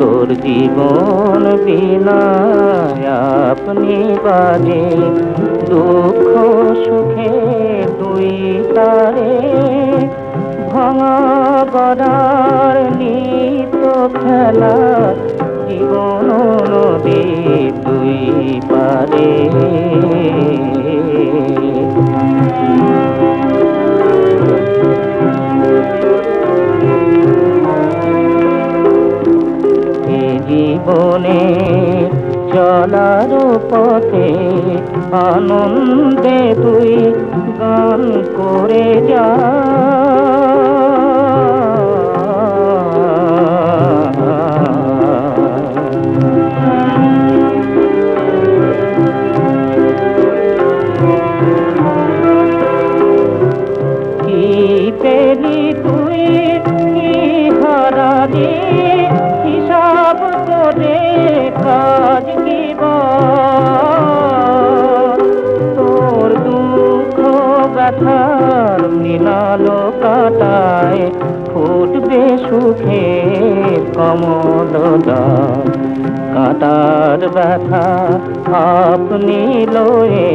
তোর জীবন বিনা আপনি বাজে দুঃখ সুখে দুই তারে ভাঙা গড়ার নিত খেলা, জীবন নদী দুই পারে। জীবনে চলার পথে আনন্দে তুই গান করে যা। ব্যথার নীলালো কাটায় ফুটবে কমল কাটার ব্যথা আপনি লয়ে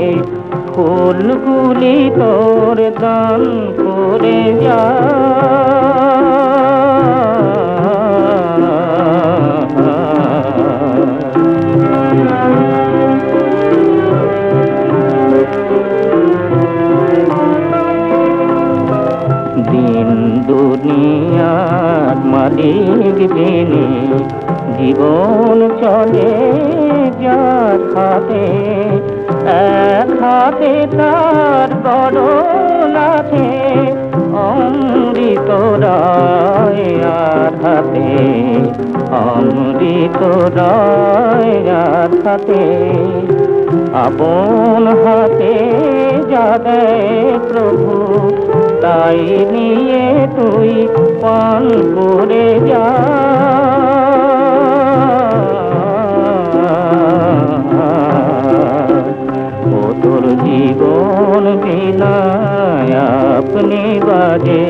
ফুলগুলি তোর দান করে যা মালিক যিনি জীবন চলে যার হাতে। এক হাতে তার আছে, অমৃত হাতে। অমৃত আর হাতে। আপন হাতে যা প্রভু, তাই নিয়ে তুই পান করে যা। তোর জীবন বিনায় আপনি বাজে,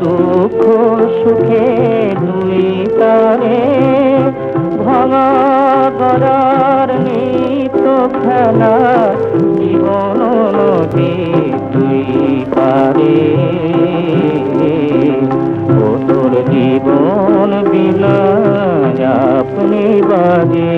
দুঃখ সুখে দুই তারে ভাঙা গড়ার নিত খেলা, জীবন নদী দুই পারে। ನೇವಾಗೇ